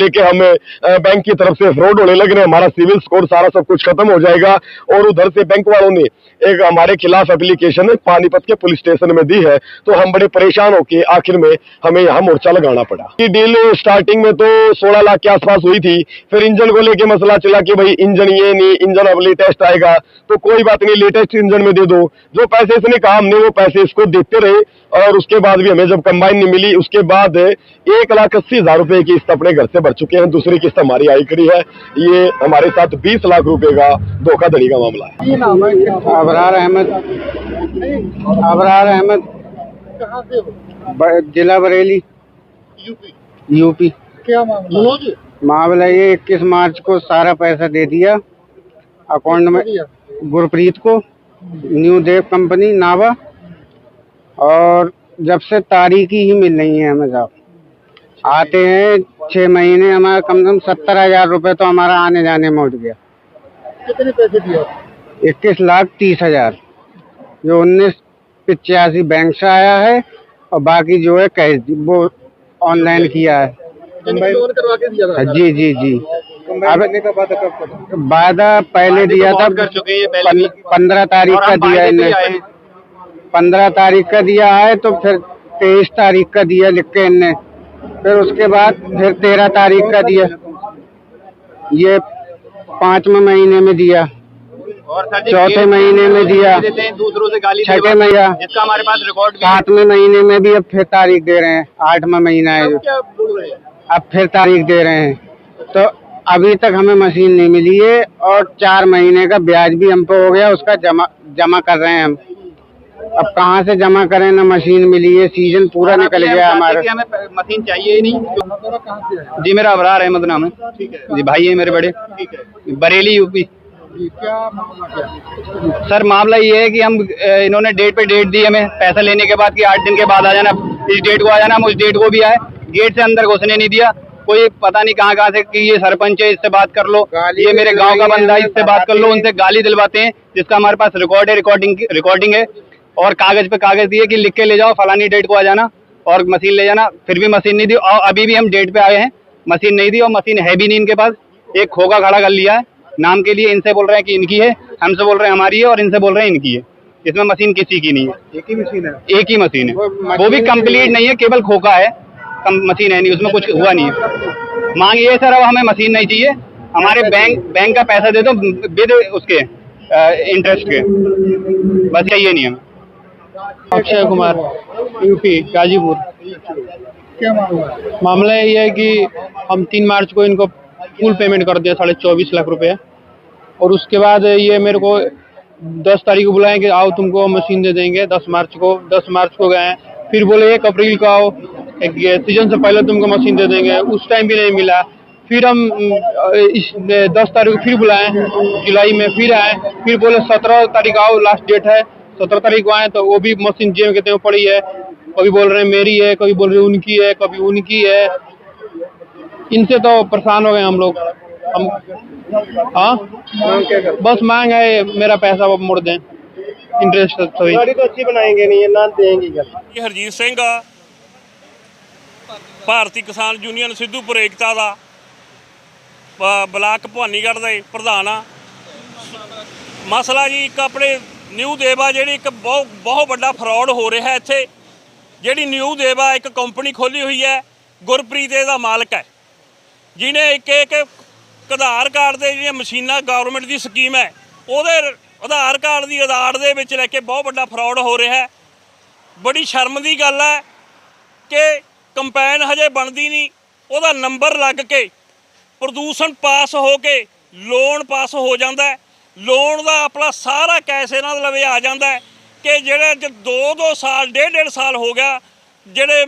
लेके हमें बैंक की तरफ़ से फ्रॉड होने लग रहे हैं। हमारा सिविल स्कोर सारा सब कुछ खत्म हो जाएगा और उधर से बैंक वालों ने एक हमारे खिलाफ एप्लीकेशन पानीपत के पुलिस स्टेशन में दी है। तो हम बड़े परेशान होके आखिर में हमें यहाँ मोर्चा लगाना पड़ा। ये डील स्टार्टिंग में तो 16 लाख के आसपास हुई थी। फिर इंजन को लेके मसला चला कि भाई इंजन ये नहीं, इंजन अब लेटेस्ट आएगा। तो कोई बात नहीं लेटेस्ट इंजन में दे दो। जो पैसे इसने कहा, हमने वो पैसे इसको देते रहे और उसके बाद भी हमें जब कंबाइन नहीं मिली, उसके बाद एक लाख अस्सी हज़ार रुपए की किस्त अपने घर से भर चुके हैं दूसरी किस्त हमारी आई खड़ी है। ये हमारे साथ 20 लाख रुपए का धोखाधड़ी का मामला है। अबरार अहमद। अबरार अहमद। जिला बरेली। यूपी। यूपी। क्या मामला? मामला ये इक्कीस मार्च को सारा पैसा दे दिया। अकाउंट में गुरप्रीत को न्यू देव कंपनी नावा। और जब से तारीखी ही मिल रही है हमें साहब। आते हैं छह महीने हमारा कम से कम सत्तर हज़ार रुपये तो हमारा आने जाने में उठ गया। कितने पैसे दिए इक्कीस लाख तीस हज़ार। जो उन्नीस पिचासी बैंक से आया है और बाकी जो है कैश वो ऑनलाइन किया है। इनकी करवा के दिया जी जी जी। वादा पहले दिया था कर चुके हैं ये पहले भी। पंद्रह तारीख का दिया पे इन्हें पंद्रह तारीख का दिया है तो फिर तेईस तारीख का दिया लिख के इनने फिर उसके बाद फिर तेरह तारीख का दिया। ये पाँचवें महीने में दिया। और चौथे महीने में दिया। दूसरों से गाली छठे महीना। जिसका हमारे पास रिकॉर्ड सातवें महीने में भी अब फिर तारीख दे रहे हैं। आठवा महीना है। जो हैं? अब फिर तारीख दे रहे हैं। तो अभी तक हमें मशीन नहीं मिली है और चार महीने का ब्याज भी हम पे हो गया। उसका जमा जमा कर रहे हैं हम। अब कहाँ से जमा करें? ना मशीन मिली है सीज़न पूरा निकल गया हमारा। हमें मशीन चाहिए ही नहीं। हमारा है जी मेरा अबरार अहमद नाम है ठीक है। जी भाई है मेरे बड़े। है। बरेली यूपी। क्या मामला क्या? सर मामला ये है कि हम इन्होंने डेट पे डेट दी हमें पैसा लेने के बाद कि आठ दिन के बाद आ जाना। इस डेट को आ जाना हम उस डेट को भी आए। गेट से अंदर घुसने नहीं दिया। कोई पता नहीं कहाँ कहाँ से कि ये सरपंच है इससे बात कर लो। ये मेरे गाँव का बंदा है इससे बात कर लो उनसे गाली दिलवाते हैं जिसका हमारे पास रिकॉर्ड है रिकॉर्डिंग रिकॉर्डिंग है। और कागज़ पे कागज़ दिए कि लिख के ले जाओ फलानी डेट को आ जाना और मशीन ले जाना। फिर भी मशीन नहीं दी और अभी भी हम डेट पे आए हैं। मशीन नहीं दी और मशीन है भी नहीं इनके पास। एक खोखा खड़ा कर लिया है। नाम के लिए इनसे बोल रहे हैं कि इनकी है हमसे बोल रहे हैं हमारी है और इनसे बोल रहे हैं इनकी है। इसमें मशीन किसी की नहीं है। एक ही मशीन है? एक ही मशीन है। वो भी कंप्लीट नहीं है केवल खोखा है। मशीन है नहीं उसमें कुछ हुआ नहीं है। मांग ये सर अब हमें मशीन नहीं चाहिए। हमारे बैंक बैंक का पैसा दे दो विद उसके इंटरेस्ट के। बस यही नहीं हमें। अक्षय कुमार यूपी गाजीपुर। क्या मामला मामला ये है कि हम तीन मार्च को इनको फुल पेमेंट कर दिया साढ़े चौबीस लाख रुपए और उसके बाद ये मेरे को दस तारीख को बुलाए कि आओ तुमको मशीन दे देंगे दस मार्च को दस मार्च को गए फिर बोले एक अप्रैल को आओ एक सीज़न से पहले तुमको मशीन दे देंगे। उस टाइम भी नहीं मिला। फिर हम इस दस तारीख को फिर बुलाए जुलाई में फिर आए। फिर बोले सत्रह तारीख आओ लास्ट डेट है। सत्रह तारीख को आए तो वो भी मशीन जेब के तेज पड़ी है कभी बोल रहे हैं मेरी है कभी बोल रहे हैं उनकी है कभी उनकी है इनसे तो परेशान हो गए हम लोग हम हाँ बस मांग है मेरा पैसा वो मोड़ दें इंटरेस्ट सही तो अच्छी बनाएंगे नहीं ना देंगे क्या ਇਹ ਹਰਜੀਤ ਸਿੰਘ ਆ ਭਾਰਤੀ ਕਿਸਾਨ ਯੂਨੀਅਨ ਸਿੱਧੂਪੁਰ ਏਕਤਾ ਦਾ ਬ- ਬਲਾਕ ਭਵਾਨੀਗੜ੍ਹ ਦਾ ਇਹ ਪ੍ਰਧਾਨ ਆ ਮਸਲਾ ਜੀ ਇੱਕ ਆਪਣੇ ਨਿਊ ਦੇਵਾ ਜਿਹੜੀ ਇੱਕ ਬਹੁਤ ਬਹੁਤ ਵੱਡਾ ਫਰਾਡ ਹੋ ਰਿਹਾ ਇੱਥੇ। ਜਿਹੜੀ ਨਿਊ ਦੇਵਾ ਇੱਕ ਕੰਪਨੀ ਖੋਲੀ ਹੋਈ ਹੈ, ਗੁਰਪ੍ਰੀਤ ਇਹਦਾ ਮਾਲਕ ਹੈ। ਜਿਹਨੇ ਇੱਕ ਇੱਕ ਆਧਾਰ ਕਾਰਡ ਦੇ ਜਿਹੜੀਆਂ ਮਸ਼ੀਨਾਂ ਗਵਰਨਮੈਂਟ ਦੀ ਸਕੀਮ ਹੈ, ਉਹਦੇ ਆਧਾਰ ਕਾਰਡ ਦੀ ਆਧਾਰ ਦੇ ਵਿੱਚ ਲੈ ਕੇ ਬਹੁਤ ਵੱਡਾ ਫਰਾਡ ਹੋ ਰਿਹਾ ਹੈ। ਬੜੀ ਸ਼ਰਮ ਦੀ ਗੱਲ ਹੈ ਕਿ ਕੰਪੈਨ ਹਜੇ ਬਣਦੀ ਨਹੀਂ। ਉਹਦਾ ਨੰਬਰ ਲੱਗ ਕੇ ਪ੍ਰਦੂਸ਼ਣ ਪਾਸ ਹੋ ਕੇ ਲੋਨ ਪਾਸ ਹੋ ਜਾਂਦਾ ਹੈ। ਲੋਨ ਦਾ ਆਪਣਾ ਸਾਰਾ ਕੈਸ਼ ਇਹਨਾਂ ਦੇ ਲਵੇ ਆ ਜਾਂਦਾ ਕਿ ਜਿਹੜੇ ਜ 2-2 ਸਾਲ, ਡੇਢ ਡੇਢ ਸਾਲ ਹੋ ਗਿਆ, ਜਿਹੜੇ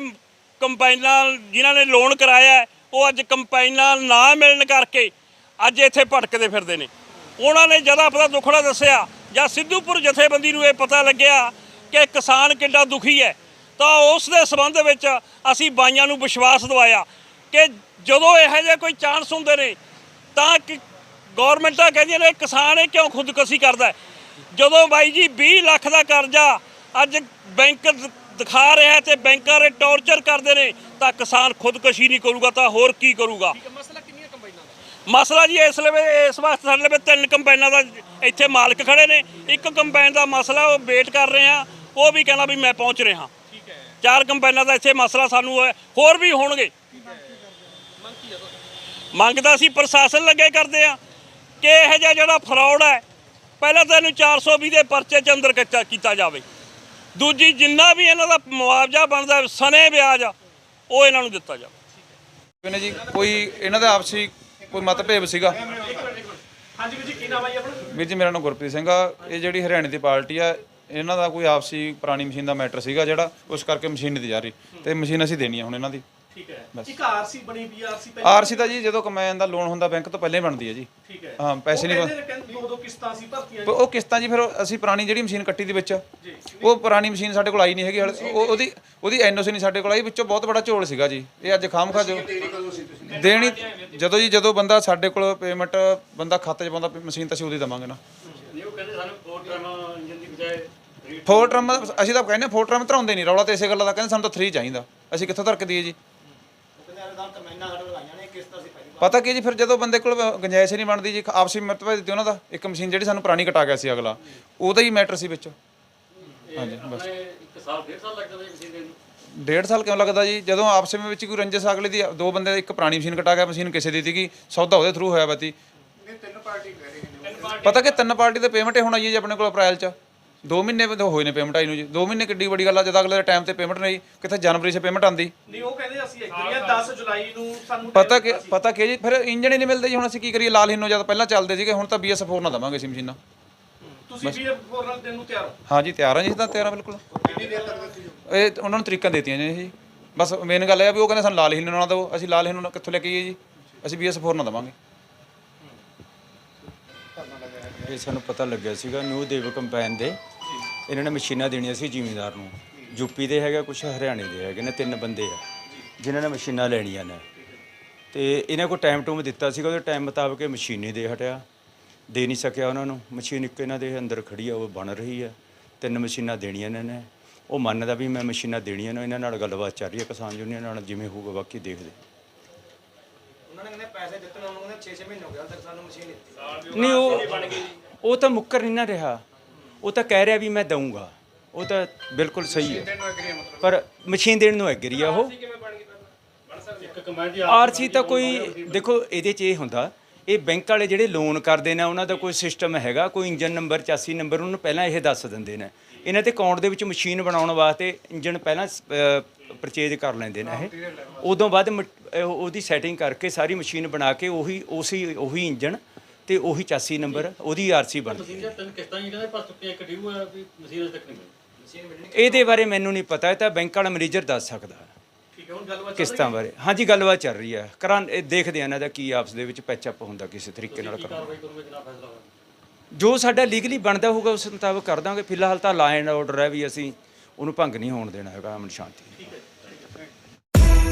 ਕੰਪਾਈਨਾਂ ਜਿਨ੍ਹਾਂ ਨੇ ਲੋਨ ਕਰਾਇਆ ਉਹ ਅੱਜ ਕੰਪਾਈਨਾਂ ਨਾ ਮਿਲਣ ਕਰਕੇ ਅੱਜ ਇੱਥੇ ਭਟਕਦੇ ਫਿਰਦੇ ਨੇ। ਉਹਨਾਂ ਨੇ ਜਦ ਆਪਣਾ ਦੁੱਖੜਾ ਦੱਸਿਆ ਜਾਂ ਸਿੱਧੂਪੁਰ ਜਥੇਬੰਦੀ ਨੂੰ ਇਹ ਪਤਾ ਲੱਗਿਆ ਕਿ ਕਿਸਾਨ ਕਿੰਨਾ ਦੁਖੀ ਹੈ, ਤਾਂ ਉਸ ਦੇ ਸੰਬੰਧ ਵਿੱਚ ਅਸੀਂ ਬਾਈਆਂ ਨੂੰ ਵਿਸ਼ਵਾਸ ਦਿਵਾਇਆ ਕਿ ਜਦੋਂ ਇਹੋ ਜਿਹੇ ਕੋਈ ਚਾਂਸ ਹੁੰਦੇ ਨੇ, ਤਾਂ ਕਿ ਗਵਰਨਮੈਂਟਾਂ ਕਹਿੰਦੀਆਂ ਨੇ ਕਿਸਾਨ ਇਹ ਕਿਉਂ ਖੁਦਕੁਸ਼ੀ ਕਰਦਾ? ਜਦੋਂ ਬਾਈ ਜੀ 20 ਲੱਖ ਦਾ ਕਰਜ਼ਾ ਅੱਜ ਬੈਂਕ ਦਿਖਾ ਰਿਹਾ ਤੇ ਬੈਂਕਾਂ ਦੇ ਟੌਰਚਰ ਕਰਦੇ ਨੇ ਤਾਂ ਕਿਸਾਨ ਖੁਦਕੁਸ਼ੀ ਨਹੀਂ ਕਰੂਗਾ ਤਾਂ ਹੋਰ ਕੀ ਕਰੂਗਾ? ਮਸਲਾ ਜੀ ਇਸ ਵੇਲੇ ਇਸ ਵਾਸਤੇ ਸਾਡੇ ਲਈ ਤਿੰਨ ਕੰਬਾਈਨਾਂ ਦਾ ਇੱਥੇ ਮਾਲਕ ਖੜੇ ਨੇ। ਇੱਕ ਕੰਬਾਈਨ ਦਾ ਮਸਲਾ ਉਹ ਵੇਟ ਕਰ ਰਹੇ ਆ ਉਹ ਵੀ ਕਹਿੰਦਾ ਵੀ ਮੈਂ ਪਹੁੰਚ ਰਿਹਾ। ਠੀਕ ਹੈ। ਚਾਰ ਕੰਬਾਈਨਾਂ ਦਾ ਇੱਥੇ ਮਸਲਾ ਸਾਨੂੰ ਹੈ ਹੋਰ ਵੀ ਹੋਣਗੇ। ਮੰਗਦਾ ਸੀ ਪ੍ਰਸ਼ਾਸਨ ਲੱਗੇ ਕਰਦੇ ਆ ਕਿ ਇਹ ਜਿਹਾ ਜਿਹੜਾ ਫਰਾਡ ਹੈ? ਪਹਿਲਾਂ ਤਾਂ ਇਹਨੂੰ 420 ਦੇ ਪਰਚੇ ਚ ਅੰਦਰ ਕੱਚਾ ਕੀਤਾ ਜਾਵੇ। ਦੂਜੀ ਜਿੰਨਾ ਵੀ ਇਹਨਾਂ ਦਾ ਮੁਆਵਜ਼ਾ ਬਣਦਾ ਸਨੇ ਵਿਆਜ ਉਹ ਇਹਨਾਂ ਨੂੰ ਦਿੱਤਾ ਜਾਵੇ। ਨੇ ਜੀ ਕੋਈ ਇਹਨਾਂ ਦਾ ਆਪਸੀ ਕੋਈ ਮਤਭੇਦ ਸੀਗਾ? ਹਾਂਜੀ ਵੀਰ ਜੀ ਕੀ ਨਾਮ ਹੈ ਆਪਣਾ? ਵੀਰ ਜੀ ਮੇਰਾ ਨਾਮ ਗੁਰਪ੍ਰੀਤ ਸਿੰਘ ਆ। ਇਹ ਜਿਹੜੀ ਹਰਿਆਣੇ ਦੀ ਪਾਰਟੀ ਆ ਇਹਨਾਂ ਦਾ ਕੋਈ ਆਪਸੀ ਪੁਰਾਣੀ ਮਸ਼ੀਨ ਦਾ ਮੈਟਰ ਸੀਗਾ ਜਿਹੜਾ ਉਸ ਕਰਕੇ ਮਸ਼ੀਨ ਨਹੀਂ ਦੀ ਜਾ ਰਹੀ। ਤੇ ਮਸ਼ੀਨ ਅਸੀਂ ਦੇਣੀ ਆ ਹੁਣ ਇਹਨਾਂ ਦੀ। ਠੀਕ ਹੈ। ਬਸ। ਇੱਕ ਆਰਸੀ ਬਣੀ ਵੀ ਆਰਸੀ ਪਹਿਲਾਂ ਆਰਸੀ ਤਾਂ ਜੀ ਜਦੋਂ ਕਮੈਨ ਦਾ ਲੋਨ ਹੁੰਦਾ ਬੈਂਕ ਤੋਂ ਪਹਿਲਾਂ ਹੀ ਬਣਦੀ ਹੈ ਜੀ। ਠੀਕ ਹੈ। ਹਾਂ ਪੈਸੇ ਨਹੀਂ ਦੋ ਦੋ ਕਿਸ਼ਤਾਂ ਸੀ ਭਰਤੀਆਂ ਉਹ ਕਿਸ਼ਤਾਂ ਜੀ ਫਿਰ ਅਸੀਂ ਪੁਰਾਣੀ ਜਿਹੜੀ ਮਸ਼ੀਨ ਕੱਟੀ ਦੀ ਵਿੱਚ ਉਹ ਪੁਰਾਣੀ ਮਸ਼ੀਨ ਸਾਡੇ ਕੋਲ ਆਈ ਨਹੀਂ ਹੈਗੀ ਉਹਦੀ ਉਹਦੀ ਐਨਓਸੀ ਨਹੀਂ ਸਾਡੇ ਕੋਲ ਆਈ ਵਿੱਚੋਂ ਬਹੁਤ ਬੜਾ ਝੋਲ ਸੀਗਾ ਜੀ। ਇਹ ਅੱਜ ਖਾਮ ਖਾ ਜੋ ਦੇਣੀ ਜਦੋਂ ਜੀ ਜਦੋਂ ਬੰਦਾ ਸਾਡੇ ਕੋਲ ਪੇਮੈਂਟ ਬੰਦਾ ਖਾਤੇ 'ਚ ਪਾਉਂਦਾ ਮਸ਼ੀਨ ਤਾਂ ਅਸੀਂ ਉਹਦੀ ਦਵਾਂਗੇ ਨਾ। ਫੋਰ ਟਰਮ ਅਸੀਂ ਤਾਂ ਕਹਿੰਦੇ ਫੋਰ ਟਰਮ ਧਰਾਉਂਦੇ ਨਹੀਂ ਰੌਲਾ ਤੇ ਇਸੇ ਗੱਲ ਦਾ ਕਹਿੰਦੇ ਸਾਨੂੰ ਤਾਂ 3 ਚਾਹੀਦਾ। ਅਸੀਂ ਕਿੱਥੋਂ ਧਰ ਕੇ ਦਈਏ ਜੀ? ਪਤਾ ਕੀ ਜੀ ਫਿਰ ਜਦੋਂ ਬੰਦੇ ਕੋਲ ਗੁੰਜਾਇਸ਼ ਨਹੀਂ ਬਣਦੀ ਜੀ ਆਪਸੀ ਮਰਤਬਾ ਦਿੱਤੀ ਉਹਨਾਂ ਦਾ ਇੱਕ ਮਸ਼ੀਨ ਜਿਹੜੀ ਸਾਨੂੰ ਪੁਰਾਣੀ ਕਟਾ ਗਿਆ ਸੀ ਅਗਲਾ ਉਹਦਾ ਹੀ ਮੈਟਰ ਸੀ ਵਿੱਚ। ਹਾਂਜੀ ਬਸ। ਇੱਕ ਸਾਲ ਡੇਢ ਸਾਲ ਲੱਗਦਾ ਮਸ਼ੀਨ ਡੇਢ ਸਾਲ ਕਿਉਂ ਲੱਗਦਾ ਜੀ? ਜਦੋਂ ਆਪਸੇ ਵਿੱਚ ਕੋਈ ਰੰਜਸ ਅਗਲੇ ਦੀ ਦੋ ਬੰਦੇ ਇੱਕ ਪੁਰਾਣੀ ਮਸ਼ੀਨ ਕਟਾ ਗਿਆ ਮਸ਼ੀਨ ਕਿਸੇ ਦੀ ਸੀਗੀ ਸੌਦਾ ਉਹਦੇ ਥਰੂ ਹੋਇਆ ਬਾਤੀ ਪਤਾ ਕਿ ਤਿੰਨ ਪਾਰਟੀ ਦੇ ਪੇਮੈਂਟ ਹੁਣ ਜੀ ਆਪਣੇ ਕੋਲ ਅਪ੍ਰੈਲ ਚ? 2 ਮਹੀਨੇ ਤੋਂ ਹੋਏ ਨੇ ਪੇਮੈਂਟ ਆਈ ਨੂੰ ਜੀ। 2 ਮਹੀਨੇ ਕਿੱਡੀ ਵੱਡੀ ਗੱਲ ਆ ਜਦ ਅਗਲੇ ਟਾਈਮ ਤੇ ਪੇਮੈਂਟ ਨਹੀਂ ਕਿੱਥੇ ਜਨਵਰੀ 'ਚ ਪੇਮੈਂਟ ਆਂਦੀ ਨਹੀਂ ਉਹ ਕਹਿੰਦੇ ਅਸੀਂ ਐਗਰੀ ਆ 10 ਜੁਲਾਈ ਨੂੰ ਸਾਨੂੰ ਪਤਾ ਕਿ ਪਤਾ ਕਿ ਜੀ ਫਿਰ ਇੰਜਣ ਹੀ ਨਹੀਂ ਮਿਲਦੇ ਜੀ ਹੁਣ ਅਸੀਂ ਕੀ ਕਰੀਏ? ਲਾਲ ਹਿੰਨੋ ਜਦ ਪਹਿਲਾਂ ਚੱਲਦੇ ਸੀਗੇ ਹੁਣ ਤਾਂ ਬੀਐਸ 4 ਨਾ ਦਵਾਂਗੇ ਅਸੀਂ ਮਸ਼ੀਨਾਂ। ਤੁਸੀਂ ਵੀ ਫੋਰ ਨਾਲ ਦੇਣ ਨੂੰ ਤਿਆਰ ਹੋ? ਹਾਂ ਜੀ ਤਿਆਰ ਹਾਂ ਜੀ ਤਾਂ ਤਿਆਰ ਹਾਂ ਬਿਲਕੁਲ। ਇਹ ਉਹਨਾਂ ਨੂੰ ਤਰੀਕਾਂ ਦੇਤੀਆਂ ਜੀ ਜੀ। ਬਸ ਮੇਨ ਗੱਲ ਇਹ ਆ ਵੀ ਉਹ ਕਹਿੰਦੇ ਸਾਨੂੰ ਲਾਲ ਹਿੰਨੋ ਨਾ ਦਿਓ ਅਸੀਂ ਲਾਲ ਹਿੰਨੋ ਕਿੱਥੋਂ ਲੈ ਕੇ ਆਈਏ ਜੀ? ਅਸੀਂ ਬੀਐਸ 4 ਨਾ ਦਵਾਂਗੇ। ਇਹ ਸਾਨੂੰ ਪਤਾ ਲੱਗਿਆ ਸੀਗਾ ਨਿਊ ਦੇਵ ਕੰਪੈਨ ਦੇ। ਇਹਨਾਂ ਨੇ ਮਸ਼ੀਨਾਂ ਦੇਣੀਆਂ ਸੀ ਜ਼ਿਮੀਂਦਾਰ ਨੂੰ। ਯੂਪੀ ਦੇ ਹੈਗਾ ਕੁਝ ਹਰਿਆਣੇ ਦੇ ਹੈਗੇ ਨੇ ਤਿੰਨ ਬੰਦੇ ਆ ਜਿਨ੍ਹਾਂ ਨੇ ਮਸ਼ੀਨਾਂ ਲੈਣੀਆਂ ਨੇ। ਤੇ ਇਹਨਾਂ ਕੋਲ ਟਾਈਮ ਟੂਮ ਦਿੱਤਾ ਸੀਗਾ ਉਹਦੇ ਟਾਈਮ ਮੁਤਾਬਕ ਇਹ ਮਸ਼ੀਨ ਨਹੀਂ ਦੇ ਹਟਿਆ। ਦੇ ਨਹੀਂ ਸਕਿਆ ਉਹਨਾਂ ਨੂੰ। ਮਸ਼ੀਨ ਇੱਕ ਇਹਨਾਂ ਦੇ ਅੰਦਰ ਖੜੀ ਆ ਉਹ ਬਣ ਰਹੀ ਹੈ ਤਿੰਨ ਮਸ਼ੀਨਾਂ ਦੇਣੀਆਂ ਇਹਨਾਂ ਨੇ। ਉਹ ਮੰਨਦਾ ਵੀ ਮੈਂ ਮਸ਼ੀਨਾਂ ਦੇਣੀਆਂ ਨੇ ਇਹਨਾਂ ਨਾਲ ਗੱਲਬਾਤ ਚੱਲ ਰਹੀ ਹੈ ਕਿਸਾਨ ਯੂਨੀਅਨ ਨਾਲ ਜਿਵੇਂ ਹੋਊਗਾ ਬਾਕੀ ਦੇਖਦੇ। ਨਹੀਂ ਉਹ ਉਹ ਤਾਂ ਮੁੱਕਰ ਨਹੀਂ ਨਾ ਰਿਹਾ। ਉਹ ਤਾਂ ਕਹਿ ਰਿਹਾ ਵੀ ਮੈਂ ਦਊਂਗਾ। ਉਹ ਤਾਂ ਬਿਲਕੁਲ ਸਹੀ ਹੈ। ਪਰ ਮਸ਼ੀਨ ਦੇਣ ਨੂੰ ਐਗਰੀ ਆ ਉਹ। ਆਰਸੀ ਤਾਂ ਕੋਈ, ਦੇਖੋ, ਇਹਦੇ 'ਚ ਇਹ ਹੁੰਦਾ, ਇਹ ਬੈਂਕ ਵਾਲੇ ਜਿਹੜੇ ਲੋਨ ਕਰਦੇ ਨੇ, ਉਹਨਾਂ ਦਾ ਕੋਈ ਸਿਸਟਮ ਹੈਗਾ, ਕੋਈ ਇੰਜਨ ਨੰਬਰ 84 ਨੰਬਰ ਉਹਨੂੰ ਪਹਿਲਾਂ ਇਹ ਦੱਸ ਦਿੰਦੇ ਨੇ। ਇਹਨਾਂ ਤੇ ਅਕਾਊਂਟ ਦੇ ਵਿੱਚ ਮਸ਼ੀਨ ਬਣਾਉਣ ਵਾਸਤੇ ਇੰਜਨ ਪਹਿਲਾਂ ਪਰਚੇਜ ਕਰ ਲੈਂਦੇ ਨੇ ਇਹ। ਉਦੋਂ ਬਾਅਦ ਮ- ਉਹਦੀ ਸੈਟਿੰਗ ਕਰਕੇ ਸਾਰੀ ਮਸ਼ੀਨ ਬਣਾ ਕੇ ਉਹੀ, ਉਸੇ, ਉਹੀ ਇੰਜਨ ਤੇ ਉਹੀ 84 ਨੰਬਰ ਉਹਦੀ ਆਰਸੀ ਬਣਦੀ ਹੈ। ਤਿੰਨ ਕਿਸ਼ਤਾਂ ਹੀ ਕਹਿੰਦੇ ਪਰ ਚੁੱਕੀਆਂ ਇੱਕ ਡਿਊ ਹੈ ਵੀ ਮਸ਼ੀਨ ਅਜੇ ਤੱਕ ਨਹੀਂ ਮਿਲੀ। ਇਹਦੇ ਬਾਰੇ ਮੈਨੂੰ ਨਹੀਂ ਪਤਾ ਇਹ ਤਾਂ ਬੈਂਕ ਵਾਲਾ ਮੈਨੇਜਰ ਦੱਸ ਸਕਦਾ। ਹੈ ਠੀਕ ਹੈ ਹੁਣ ਗੱਲਬਾਤ ਕਿਸ਼ਤਾਂ ਬਾਰੇ। ਹਾਂਜੀ ਗੱਲਬਾਤ ਚੱਲ ਰਹੀ ਹੈ। ਕਰਾਂ ਇਹ ਦੇਖਦੇ ਆ ਇਹਨਾਂ ਦਾ ਕੀ ਆਪਸ ਦੇ ਵਿੱਚ ਪੈਚ ਅਪ ਹੁੰਦਾ ਕਿਸੇ ਤਰੀਕੇ ਨਾਲ ਕਰੋਗੇ ਜੋ ਸਾਡਾ ਲੀਗਲੀ ਬਣਦਾ ਹੋਊਗਾ ਉਸ ਮੁਤਾਬਕ ਕਰ ਦਾਂਗੇ। ਫਿਲਹਾਲ ਤਾਂ ਲਾ ਐਂਡ ਆਰਡਰ ਹੈ ਵੀ ਅਸੀਂ ਉਹਨੂੰ ਭੰਗ ਨਹੀਂ ਹੋਣ ਦੇਣਾ ਹੈਗਾ ਅਮਨ ਸ਼ਾਂਤੀ।